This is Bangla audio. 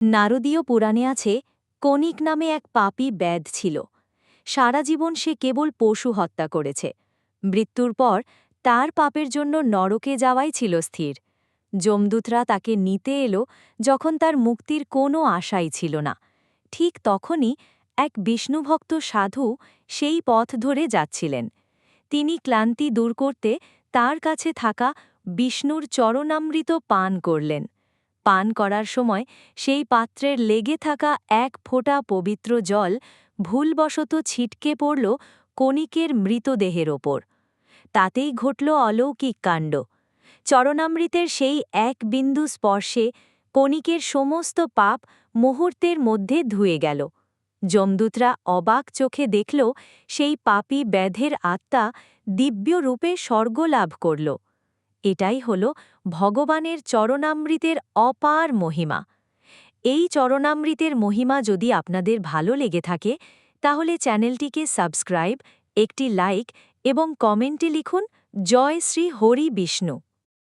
নারদীয় পুরাণে আছে কনিক নামে এক পাপী ব্যাধ ছিল। সারা জীবন সে কেবল পশু হত্যা করেছে। মৃত্যুর পর তার পাপের জন্য নরকে যাওয়াই ছিল স্থির। যমদূতরা তাকে নিতে এলো যখন তার মুক্তির কোনো আশাই ছিল না। ঠিক তখনই এক বিষ্ণুভক্ত সাধু সেই পথ ধরে যাচ্ছিলেন। তিনি ক্লান্তি দূর করতে তার কাছে থাকা বিষ্ণুর চরণামৃত পান করলেন। পান করার সময় সেই পাত্রের লেগে থাকা এক ফোঁটা পবিত্র জল ভুলবশত ছিটকে পড়ল কণিকের মৃতদেহের ওপর। তাতেই ঘটল অলৌকিক কাণ্ড। চরণামৃতের সেই এক বিন্দু স্পর্শে কণিকের সমস্ত পাপ মুহূর্তের মধ্যে ধুয়ে গেল। যমদূতরা অবাক চোখে দেখল সেই পাপী ব্যাধের আত্মা দিব্য রূপে স্বর্গ লাভ করল। এটাই হল ভগবানের চরণামৃতের অপার মহিমা। এই চরণামৃতের মহিমা যদি আপনাদের ভালো লেগে থাকে, তাহলে চ্যানেলটিকে সাবস্ক্রাইব, একটি লাইক এবং কমেন্টে লিখুন, জয় শ্রী হরি বিষ্ণু